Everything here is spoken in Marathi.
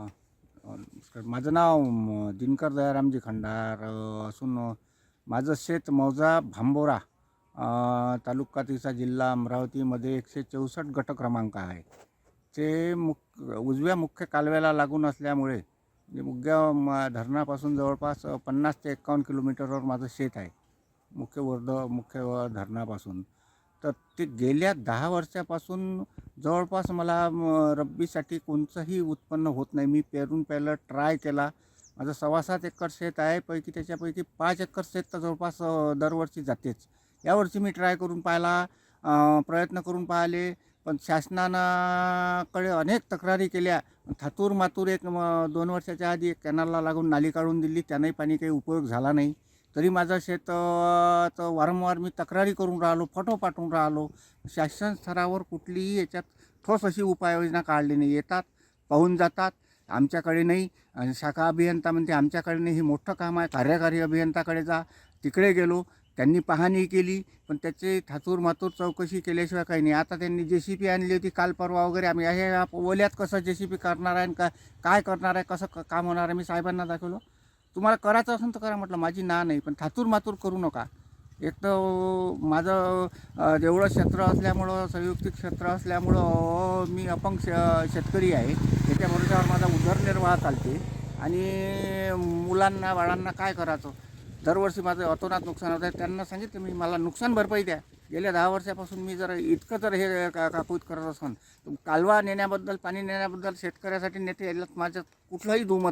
हां नमस्कार. माझं नाव दिनकर दयारामजी खंडार असून माझं शेत मौजा भांबोरा तालुका तिसा जिल्हा अमरावतीमध्ये एकशे चौसष्ट गट क्रमांक आहे. ते मुख उजव्या मुख्य कालव्याला लागून असल्यामुळे म्हणजे मुग्या म धरणापासून जवळपास पन्नास ते एकावन्न किलोमीटरवर माझं शेत आहे. मुख्य वर्ध मुख्य धरणापासून. तर ते गेल्या दहा वर्षापासून जवळपास मला रब्बीसाठी कोणतंही उत्पन्न होत नाही. मी पेरून पहिलं ट्राय केला. माझं सव्वा सात एकर शेत आहे. पैकी त्याच्यापैकी पाच एकर शेत तर जवळपास दरवर्षी जातेच. यावर्षी मी ट्राय करून पाहिला. प्रयत्न करून पाहिले. पण शासनाकडे अनेक तक्रारी केल्या. थातूर मातूर एक म, दोन वर्षाच्या आधी एक कॅनलला लागून नाली काढून दिली. त्यांनाही पाणी काही उपयोग झाला नाही. तरी माझं शेत वारंवार मी तक्रारी करून राहिलो फोटो पाठवून राहिलो. शासन स्तरावर कुठलीही याच्यात ठोस अशी उपाययोजना काढली नाही. येतात पाहून जातात. आमच्याकडे नाही. आणि शाखा अभियंता म्हणते आमच्याकडे नाही. हे मोठं काम आहे. कार्यकारी अभियंताकडे जा. तिकडे गेलो. त्यांनी पाहणी केली पण त्याचे थातूर मातूर चौकशी केल्याशिवाय काही नाही. आता त्यांनी जे सी पी आणली होती. काल परवा वगैरे आम्ही हे ओल्यात कसं जे सी पी करणार आहे आणि का काय करणार आहे? कसं क- काम होणार आहे? मी साहेबांना दाखवलं. तुम्हाला करायचं असेल तर करा म्हटलं. माझी ना नाही पण थातूर मातूर करू नका. एक तर माझं जेवढं क्षेत्र असल्यामुळं संयुक्तिक क्षेत्र असल्यामुळं मी अपंग श शेतकरी आहे. त्याच्या भरोशावर माझा उदरनिर्वाह चालते. आणि मुलांना बाळांना काय करायचं? दरवर्षी माझं अतोनात नुकसान होत आहे त्यांना सांगितलं मी मला नुकसान भरपाई द्या. गेल्या दहा वर्षापासून मी जर इतकं जर हे का काकूत करत असन कालवा नेण्याबद्दल पाणी नेण्याबद्दल शेतकऱ्यासाठी नेते यायला माझं कुठलंही दुमत